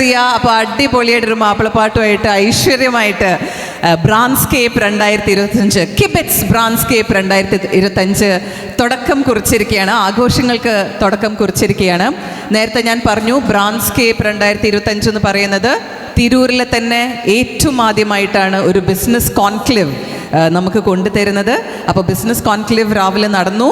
പ്രിയ അപ്പോൾ അടിപൊളിയായിട്ട് ഒരു മാപ്പിളപ്പാട്ടുമായിട്ട് ഐശ്വര്യമായിട്ട് ബ്രാൻസ്കേപ്പ് രണ്ടായിരത്തി ഇരുപത്തഞ്ച് കിബറ്റ്സ് ബ്രാൻസ്കേപ്പ് രണ്ടായിരത്തി ഇരുപത്തഞ്ച് തുടക്കം കുറിച്ചിരിക്കുകയാണ്. ആഘോഷങ്ങൾക്ക് തുടക്കം കുറിച്ചിരിക്കുകയാണ്. നേരത്തെ ഞാൻ പറഞ്ഞു ബ്രാൻസ്കേപ്പ് രണ്ടായിരത്തി ഇരുപത്തഞ്ച് എന്ന് പറയുന്നത് തിരൂരിലെ തന്നെ ഏറ്റവും ആദ്യമായിട്ടാണ് ഒരു ബിസിനസ് കോൺക്ലേവ് നമുക്ക് കൊണ്ടുതരുന്നത്. അപ്പോൾ ബിസിനസ് കോൺക്ലേവ് രാവിലെ നടന്നു.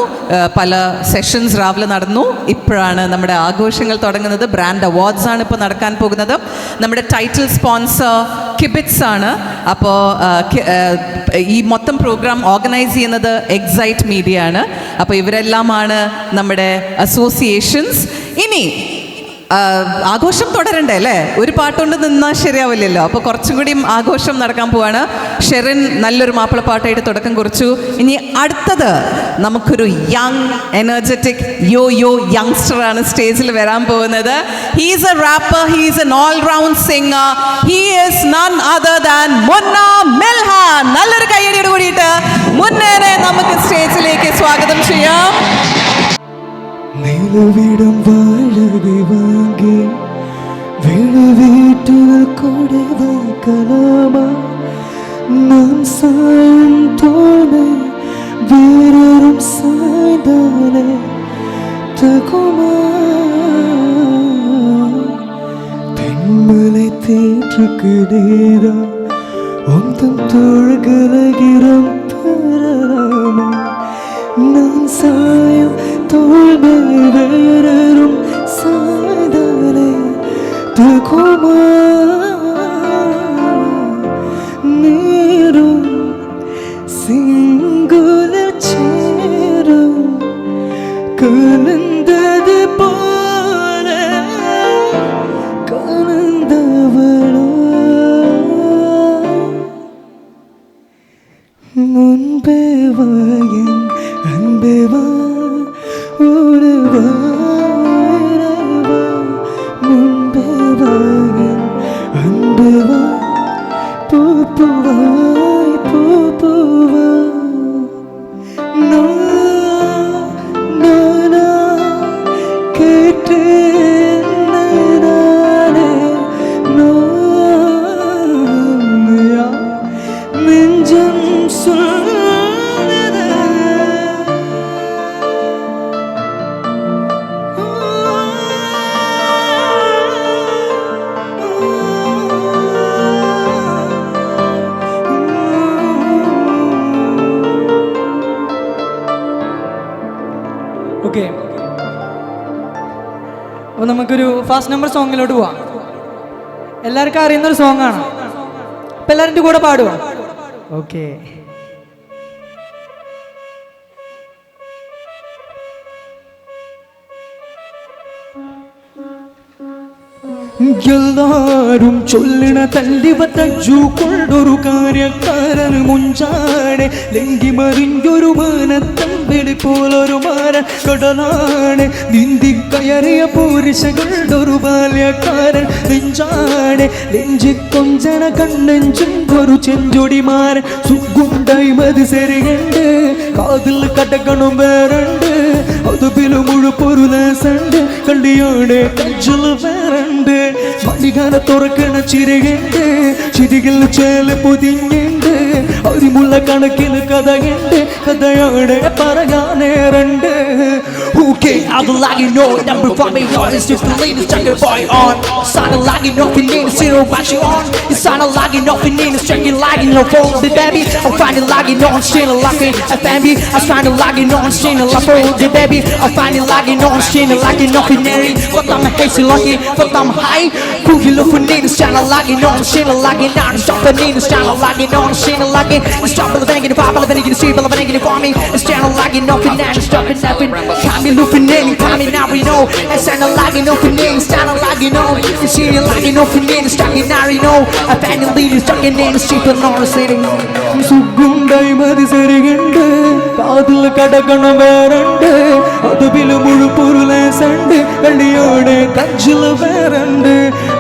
പല സെഷൻസ് രാവിലെ നടന്നു. ഇപ്പോഴാണ് നമ്മുടെ ആഘോഷങ്ങൾ തുടങ്ങുന്നത്. ബ്രാൻഡ് അവാർഡ്സ് ആണ് ഇപ്പോൾ നടക്കാൻ പോകുന്നത്. നമ്മുടെ ടൈറ്റിൽ സ്പോൺസർ കിബിറ്റ്സ് ആണ്. അപ്പോൾ ഈ മൊത്തം പ്രോഗ്രാം ഓർഗനൈസ് ചെയ്യുന്നത് എക്സൈറ്റ് മീഡിയ ആണ്. അപ്പോൾ ഇവരെല്ലാമാണ് നമ്മുടെ അസോസിയേഷൻസ് ഇനി ആഘോഷം തുടരണ്ടേ അല്ലേ? ഒരു പാട്ടുകൊണ്ട് നിന്നാൽ ശരിയാവില്ലല്ലോ. അപ്പോൾ കുറച്ചും കൂടിയും ആഘോഷം നടക്കാൻ പോവാണ്. ഷെറിൻ നല്ലൊരു മാപ്പിളപ്പാട്ടായിട്ട് തുടക്കം കുറിച്ചു. ഇനി അടുത്തത് നമുക്കൊരു യങ് എനർജറ്റിക് യോ യോ യങ്സ്റ്റർ ആണ് സ്റ്റേജിൽ വരാൻ പോകുന്നത്. He's a rapper he's an all round singer he is none other than Munna Melhan നല്ലൊരു കയ്യടിയോട് കൂടിയിട്ട് മുന്നേനെ നമുക്ക് സ്റ്റേജിലേക്ക് സ്വാഗതം ചെയ്യാം. നിലവിടം വാഴവി sen tolme Veririm senden tek oma Thenmala தேற்றுக்கு நேரா ஒந்தம் தொழுகிறகிறம் தரலாமா நான் சாயம் தோல்மை வேறரும் சாய்தானே தகுமா அன்பே வா உருவா முன்பே അപ്പോൾ നമുക്കൊരു ഫാസ്റ്റ് നമ്പർ സോങ്ങിലോട്ട് പോവാം. എല്ലാവർക്കും അറിയുന്ന ഒരു സോങ്ങാണ് അപ്പം എല്ലാവരുടെ കൂടെ പാടുവോ? ഓക്കെ എല്ലാരും ചൊല്ലണ തല്ലിവ തജ്ജു കൊണ്ടൊരു കാര്യക്കാരന് മുഞ്ചാണ് ലെങ്കി മറിഞ്ഞൊരു മാനത്തമ്പിളി പോലൊരു മാര കടലാണ് നീന്തി കയറിയ പുരുഷകളുടെ ഒരു ബാല്യക്കാരൻ നെഞ്ചാണ് നെഞ്ചി കൊഞ്ചണ കണ്ണെഞ്ചും ഒരു ചെഞ്ചൊടിമാരൻ സുഗുണ്ടായി മതി ശരിയുണ്ട് കാതിൽ കടക്കണം വേറുണ്ട് അതുപിലും മുഴുപ്പൊരുലേസുണ്ട് കള്ളിയോടെ കഞ്ചിൽ വേറുണ്ട് മണികാന തുറക്കണ ചിരയുണ്ട് ചിരികിൽ ചേൽ പൊതിഞ്ഞുണ്ട് അരിമുള്ള കണക്കിന് കഥയുണ്ട് കഥയോടെ പറയാനേറുണ്ട് Who can I be lagging no number from me on It's just the latest jacket boy on Sound lagging nothing in the zero watching on It's sound lagging nothing in the striking lagging no phone the baby I'm finding lagging on shit locking FMB I'm trying to lagging on shit like phone the baby I'm finding lagging on shit lagging nothing in But I'm a hasty lucky but I'm high Who you look for niggas sound lagging on I'm on Jumping in the sound lagging on shit lagging It's jumping the bang in the pop, I'm gonna the street, I'm gonna get it for me It's channel lagging nothing and it's jumping In, got me now we know. Canary. Sounding like you know. It's shit like you know canary. Stuck in now you know. I find the leader stuck in the street, but not a city. സുഗുണ്ടായി മതി ശരിയുണ്ട് കാതിൽ കടക്കണം വേറുണ്ട് അതുപിൽ മുഴുപ്പൊരുലേസുണ്ട് കള്ളിയോടെ കഞ്ചിൽ വേറുണ്ട്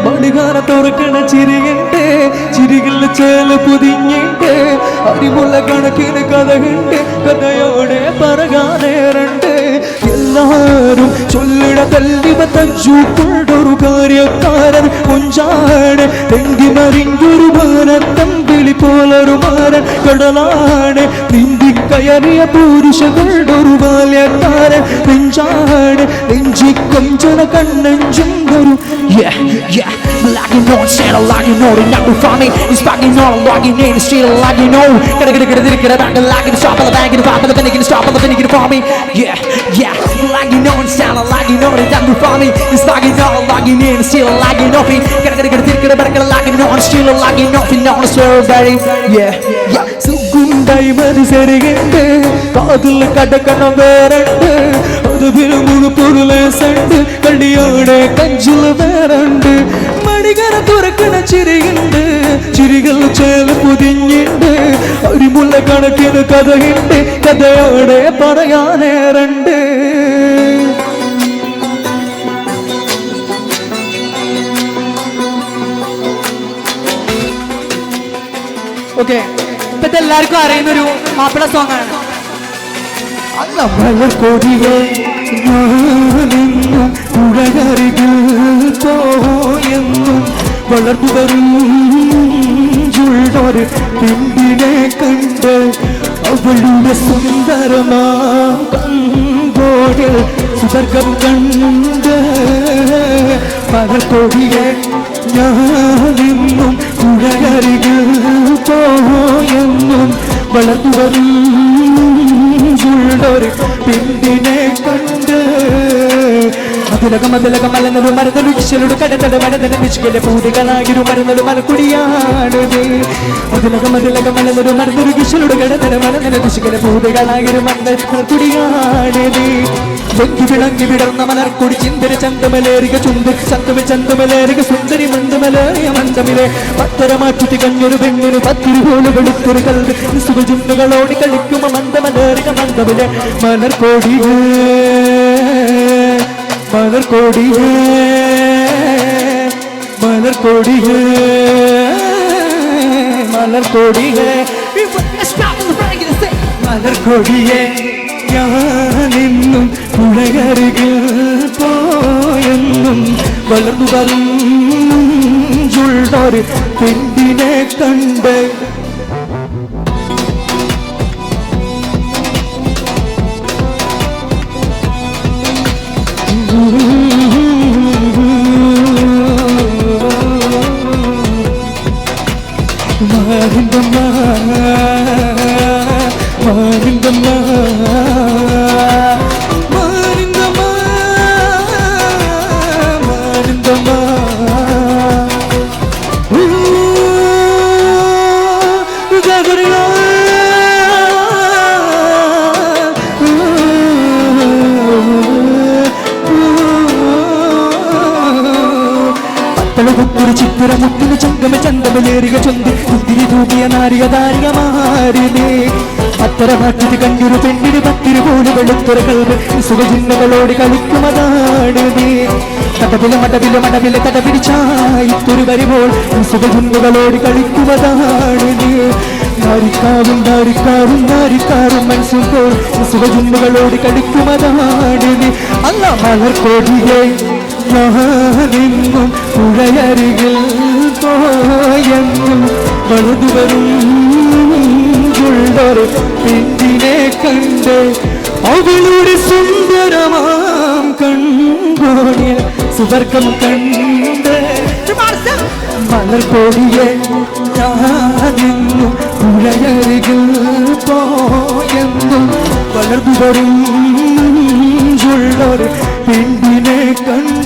മണികാന തുറക്കണ ചിരിയുണ്ട് ചിരികളിൽ ചേൽ പൊതിഞ്ഞിട്ട് അരിമുള്ള കണക്കിന് കഥയുണ്ട് കഥയോടെ പറയാനേറുണ്ട് എല്ലാ എല്ലാരും ചൊല്ലിട തല്ലിവ തഞ്ചൂക്കൊണ്ടൊരു കാര്യക്കാരൻ കൊഞ്ചാണ് തെങ്കി മറിഞ്ഞൊരു മാനത്തം വിളി പോലൊരു മാരൻ കടലാണ്. നീന്തി കയറിയ പുരുഷകളുടെ ബാല്യക്കാരൻ നെഞ്ചാണ് നെഞ്ചി കൊഞ്ചന കണ്ണഞ്ചും ഒരു Yeah, like you know, instead of like you know, they're not for me. It's fucking all logging in, still like you know. Gotta get a good get a back and like it, stop on the bank, get a pop on the penny, get a stop on the penny, get a for me. Yeah, yeah, like you know, instead of like you know, they're not for me. It's fucking all logging in, still like you know. Gotta get a good get a back and like you know, still like you know, not so very. Yeah, yeah. சுகுண்டை மது செருகிண்டு காதில் கடக்கணம் வேறண்டு അത് മുഴു പൊരുളെ സണ്ട് കള്ളിയോടെ കഞ്ചിൽ വേറണ്ട് മണികര തുറക്കണ ചിരിയുണ്ട് ചിരികൾ ചേല പുതിഞ്ഞിണ്ട് ഒരു മുല്ല കണക്കിന് കഥയുണ്ട് കഥയോടെ പറയാനേറണ്ട് okay ഇപ്പൊ ഇത് എല്ലാവർക്കും അറിയുന്ന ഒരു മാപ്പിള സോങ് ആണ്. നമ്മൾ കൊടികൾ ഞാനെന്നും പുഴകരികിൽ പോയെന്നും വളർന്നു വരും ഒരു പിണ്ടിനെ കണ്ട് അവളുടെ സുന്ദരമാം കമ്പോടിൽ സുതർക്കം കണ്ട് മലക്കൊടിയെ ഞാനെന്നും പുഴകരികിൽ പോയെന്നും വളർന്നു വരും ഉള്ളൊരു പിന്തിനെ കണ്ട് മതിലക മതിലക മലനൊരു മരുന്നൊരു കിശലൊരു കടത്തട മരുന്നൊരു വിശുകലെ പൂതികളാകിരു മരുന്നൊരു മലക്കുടിയാണ് മതിലക മതിലക മലനൊരു മരുന്നൊരു കിശലൊരു കടത്തട മരുന്നൊരു വിശുകലെ പൂതികളാകിരു മലക്കുടിയാണ് വെങ്കി വിളങ്ങി വിടർന്ന മലർക്കുടി ചിന്തര ചന്തമലേറിക ചുണ്ട് ചന്തമിൽ ചന്തമലേറിക സുന്ദരി മന്ദമലേറിയ മന്ദമിലെ പത്തര മാറ്റുത്തി കഞ്ഞൊരു പെണ്ണിന് പത്തിരി പോലും വെളുത്തൊരു കൽവ് സുഖചിന്തകളോടി കളിക്കുമ മന്ദമലേറിക മന്ദമിലെ മലർക്കോടിയേ മലർക്കോടിയേ മലർക്കോടിയേ. മലർക്കോടിയേ മലർക്കൊടിയെ ഞാനെന്നും പുഴകരുകിൽ പോയെന്നും വളർന്നു പറഞ്ഞൊരു പെണ്ണിനെ കണ്ട് പത്തളകുത്തൊരു ചിത്തിര മുത്തിന് ചങ്കമ ചന്തമലേറിക ചൊന്തി കുത്തിരി തൂക്കിയ നാരിക താരിക മാറിനേ പത്തര മാറ്റിന് കണ്ടൊരു പെണ്ണിന് പത്തിരു പോലെ വെളുത്തൊരു കൽവ് സുഖചിഹ്നങ്ങളോട് കളിക്കുമതാണ് നീ കടവില മടവില മടവില കട പിടിച്ചായിത്തൊരു വരുമ്പോൾ സുഖചിഹ്നങ്ങളോട് നാരിക്കാവും നാരിക്കാവും നാരിക്കാവും മനസ്സുമ്പോൾ സുഖചിഹ്നങ്ങളോട് കളിക്കുമതാണ് നീ. അല്ല മലർക്കോടിയെ ഞാനെന്നും പുഴയരികിൽ പോയെന്നും വളർന്നു വരും ഉള്ളൊരു പെണ്ണിനെ കണ്ട് അവളുടെ സുന്ദരമാം കൺകോണിൽ സുവർഗം കണ്ട് മലർക്കോടിയെ ഞാനെന്നും പോയെന്നും വളർന്നു വരും പെണ്ണിനെ കണ്ട്